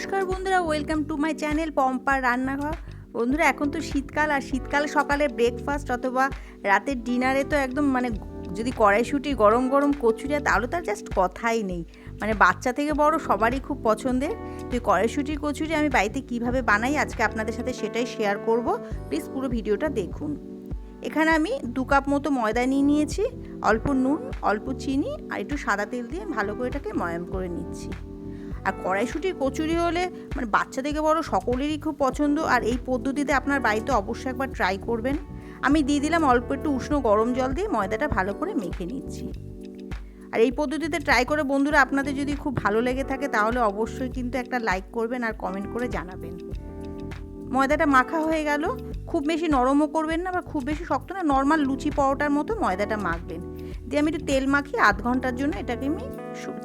নমস্কার বন্ধুরা welcome to my channel পম্পার রান্নাঘর। বন্ধুরা, এখন তো শীতকাল আর শীতকাল সকালে ব্রেকফাস্ট অথবা রাতের ডিনারে তো একদম মানে যদি কড়াইশুটি গরম গরম কচুরি তাহলে তার জাস্ট কথাই নেই। মানে বাচ্চা থেকে বড় সবারই খুব পছন্দের। তো কড়াইশুটির কচুরি আমি বাড়িতে কীভাবে বানাই, আজকে আপনাদের সাথে সেটাই শেয়ার করব। প্লিজ পুরো ভিডিওটা দেখুন। এখানে আমি দু কাপ মতো ময়দা নিয়ে নিয়েছি, অল্প নুন, অল্প চিনি আর একটু সাদা তেল দিয়ে ভালো করে এটাকে ময়াম করে নিচ্ছি। আর কড়াইশুটির কচুরি হলে মানে বাচ্চা থেকে বড় সকলেরই খুব পছন্দ আর এই পদ্ধতিতে আপনার বাড়িতে অবশ্যই একবার ট্রাই করবেন। আমি দিয়ে দিলাম অল্প একটু উষ্ণ গরম জল দিয়ে ময়দাটা ভালো করে মেখে নিচ্ছি। আর এই পদ্ধতিতে ট্রাই করে বন্ধুরা আপনাদের যদি খুব ভালো লেগে থাকে তাহলে অবশ্যই কিন্তু একটা লাইক করবেন আর কমেন্ট করে জানাবেন। ময়দাটা মাখা হয়ে গেল। খুব বেশি নরমও করবেন না বা খুব বেশি শক্ত না নর্মাল লুচি পরোটার মতো ময়দাটা মাখবেন। দিয়ে আমি একটু তেল মাখিয়ে আধ ঘণ্টার জন্য এটাকে আমি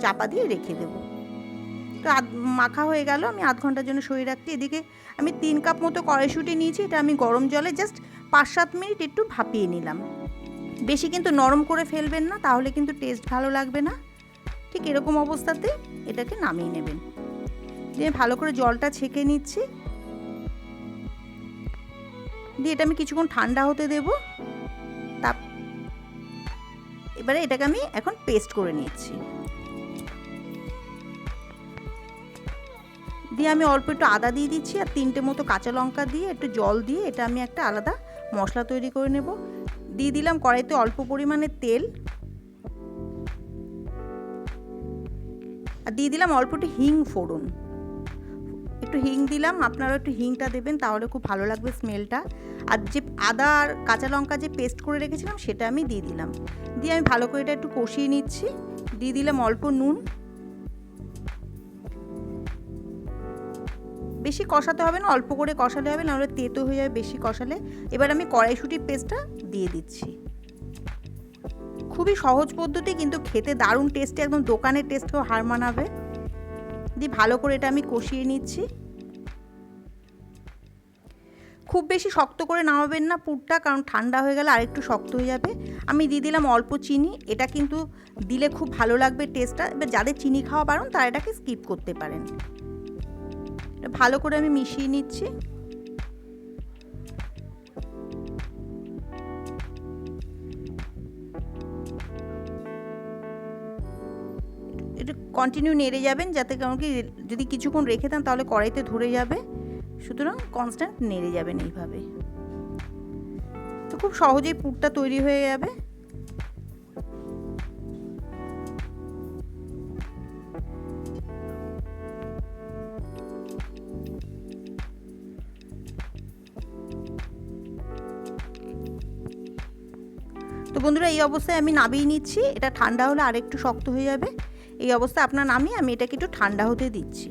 চাপা দিয়ে রেখে দেবো। তো আধ মাখা হয়ে গেল, আমি আধ ঘণ্টার জন্য সরিয়ে রাখছি। এদিকে আমি তিন কাপ মতো কড়াইশুঁটি নিয়েছি, এটা আমি গরম জলে জাস্ট পাঁচ সাত মিনিট একটু ভাপিয়ে নিলাম। বেশি কিন্তু নরম করে ফেলবেন না, তাহলে কিন্তু টেস্ট ভালো লাগবে না। ঠিক এরকম অবস্থাতে এটাকে নামিয়ে নেবেন। দিয়ে ভালো করে জলটা ছেঁকে নিচ্ছি। দিয়ে এটা আমি কিছুক্ষণ ঠান্ডা হতে দেব। তা এবারে এটাকে আমি এখন পেস্ট করে নিচ্ছি। দিয়ে আমি অল্প একটু আদা দিয়ে দিচ্ছি আর তিনটে মতো কাঁচা লঙ্কা দিয়ে, একটু জল দিয়ে এটা আমি একটা আলাদা মশলা তৈরি করে নেব। দিয়ে দিলাম কড়াইতে অল্প পরিমাণে তেল। আর দিয়ে দিলাম অল্প একটু হিং ফোড়ন। একটু হিং দিলাম, আপনারা একটু হিংটা দেবেন, তাহলে খুব ভালো লাগবে স্মেলটা। আর যে আদা আর কাঁচা লঙ্কা যে পেস্ট করে রেখেছিলাম, সেটা আমি দিয়ে দিলাম। দিয়ে আমি ভালো করে এটা একটু কষিয়ে নিচ্ছি। দিয়ে দিলাম অল্প নুন। বেশি কষাতে হবে না, অল্প করে কষালে হবে, নাহলে তেতো হয়ে যাবে বেশি কষালে। এবার আমি কড়াইশুটির পেস্টটা দিয়ে দিচ্ছি। খুবই সহজ পদ্ধতি, কিন্তু খেতে দারুণ টেস্টে, একদম দোকানের টেস্টকেও হার মানাবে। দিয়ে ভালো করে এটা আমি কষিয়ে নিচ্ছি। খুব বেশি শক্ত করে নামাবেন না পুরটা, কারণ ঠান্ডা হয়ে গেলে আরেকটু শক্ত হয়ে যাবে। আমি দিয়ে দিলাম অল্প চিনি, এটা কিন্তু দিলে খুব ভালো লাগবে টেস্টটা। এবার যাদের চিনি খাওয়া পারেন তারা এটাকে স্কিপ করতে পারেন। ভালো করে আমি মিশিয়ে নিচ্ছি। একটু কন্টিনিউ নেড়ে যাবেন যাতে কারণ কি যদি কিছুক্ষণ রেখে দেন তাহলে কড়াইতে ধরে যাবে। সুতরাং কনস্ট্যান্ট নেড়ে যাবেন এইভাবে। তো খুব সহজেই পুরটা তৈরি হয়ে যাবে। বন্ধুরা, এই অবস্থায় আমি নামিয়ে নিচ্ছি। এটা ঠান্ডা হলে আরেকটু শক্ত হয়ে যাবে। এই অবস্থায় আপনার নামিয়ে আমি এটাকে একটু ঠান্ডা হতে দিচ্ছি।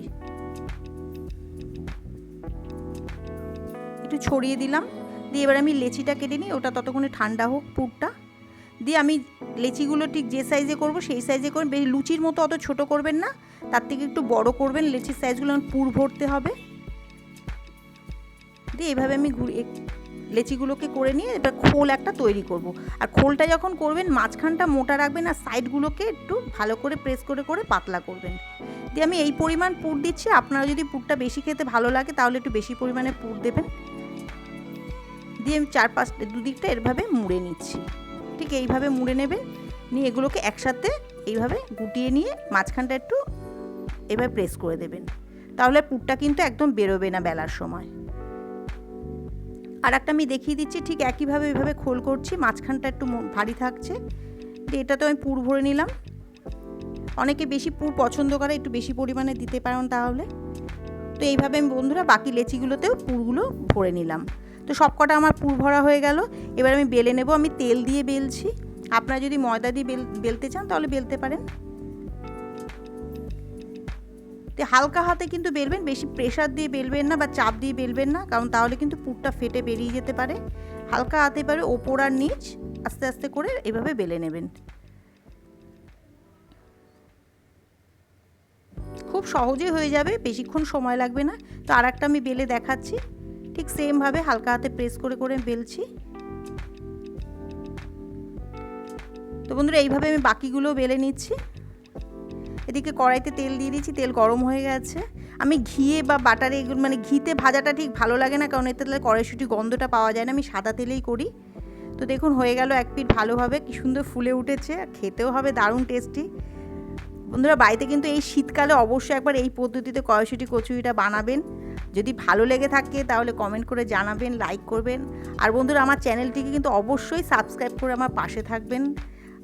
একটু ছড়িয়ে দিলাম। দিয়ে এবার আমি লেচিটা কেটে নিই। ওটা ততক্ষণে ঠান্ডা হোক পুরটা। দিয়ে আমি লেচিগুলো ঠিক যে সাইজে করব, সেই সাইজে করবেন বেশি লুচির মতো অত ছোট করবেন না। তার থেকে একটু বড় করবেন। লেচির সাইজগুলো পুর ভরতে হবে। দিয়ে এভাবে আমি ঘুরিয়ে লেচিগুলোকে করে নিয়ে এবার খোল একটা তৈরি করব। আর খোলটা যখন করবেন, মাঝখানটা মোটা রাখবেন আর সাইডগুলোকে একটু ভালো করে প্রেস করে করে পাতলা করবেন। দিয়ে আমি এই পরিমাণ পুর দিচ্ছি। আপনারা যদি পুরটা বেশি খেতে ভালো লাগে, তাহলে একটু বেশি পরিমাণে পুর দেবেন। দিয়ে আমি চার পাঁচ, দুদিকটা এরভাবে মুড়ে নিচ্ছি। ঠিক এইভাবে মুড়ে নেবেন। নিয়ে এগুলোকে একসাথে এইভাবে গুটিয়ে নিয়ে মাঝখানটা একটু এভাবে প্রেস করে দেবেন। তাহলে পুরটা কিন্তু একদম বেরোবে না বেলার সময়। আর একটা আমি দেখিয়ে দিচ্ছি, ঠিক একইভাবে এইভাবে খোল করছি, মাঝখানটা একটু ভারী থাকছে। তো এটা তো আমি পুর ভরে নিলাম। অনেকে বেশি পুর পছন্দ করে, একটু বেশি পরিমাণে দিতে পারেন তাহলে। তো এইভাবে আমি বন্ধুরা বাকি লেচিগুলোতেও পুরগুলো ভরে নিলাম। তো সব কটা আমার পুর ভরা হয়ে গেল। এবার আমি বেলে নেব, আমি তেল দিয়ে বেলছি। আপনারা যদি ময়দা দিয়ে বেল বেলতে চান তাহলে বেলতে পারেন। তো হালকা হাতে কিন্তু বেলবেন বেশি প্রেশার দিয়ে বেলবেন না বা চাপ দিয়ে বেলবেন না, কারণ তাহলে কিন্তু পুরটা ফেটে বেরিয়ে যেতে পারে। হালকা হাতে পারে ওপর আর নিচ আস্তে আস্তে করে এভাবে বেলে নেবেন। খুব সহজেই হয়ে যাবে, বেশিক্ষণ সময় লাগবে না। তো আর একটা আমি বেলে দেখাচ্ছি। ঠিক সেমভাবে হালকা হাতে প্রেস করে করে বেলছি। তো বন্ধুরা, এইভাবে আমি বাকিগুলো বেলে নিচ্ছি। এদিকে কড়াইতে তেল দিয়ে দিয়েছি, তেল গরম হয়ে গেছে। আমি ঘিয়ে বা বাটারে এগুলো মানে ঘিতে ভাজাটা ঠিক ভালো লাগে না, কারণ এতে তাহলে কড়াইশুটি গন্ধটা পাওয়া যায় না, আমি সাদা তেলেই করি। তো দেখুন, হয়ে গেল এক পিঠ ভালোভাবে, কি সুন্দর ফুলে উঠেছে খেতেও হবে দারুণ টেস্টি। বন্ধুরা, বাড়িতে কিন্তু এই শীতকালে অবশ্যই একবার এই পদ্ধতিতে কড়াইশুটি কচুরিটা বানাবেন। যদি ভালো লেগে থাকে, তাহলে কমেন্ট করে জানাবেন, লাইক করবেন। আর বন্ধুরা, আমার চ্যানেলটিকে কিন্তু অবশ্যই সাবস্ক্রাইব করে আমার পাশে থাকবেন।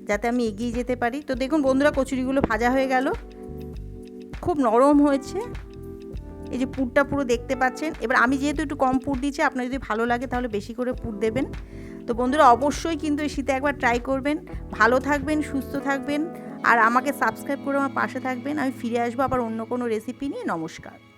যাতে আমি এগিয়ে যেতে পারি। তো দেখুন বন্ধুরা, কচুরিগুলো ভাজা হয়ে গেল। খুব নরম হয়েছে। এই যে পুরটা পুরো দেখতে পাচ্ছেন। এবার আমি যেহেতু একটু কম পুর দিচ্ছি, আপনার যদি ভালো লাগে তাহলে বেশি করে পুর দেবেন। তো বন্ধুরা, অবশ্যই কিন্তু এই শীতে একবার ট্রাই করবেন। ভালো থাকবেন, সুস্থ থাকবেন। আর আমাকে সাবস্ক্রাইব করে আমার পাশে থাকবেন। আমি ফিরে আসব আবার অন্য কোনো রেসিপি নিয়ে। নমস্কার।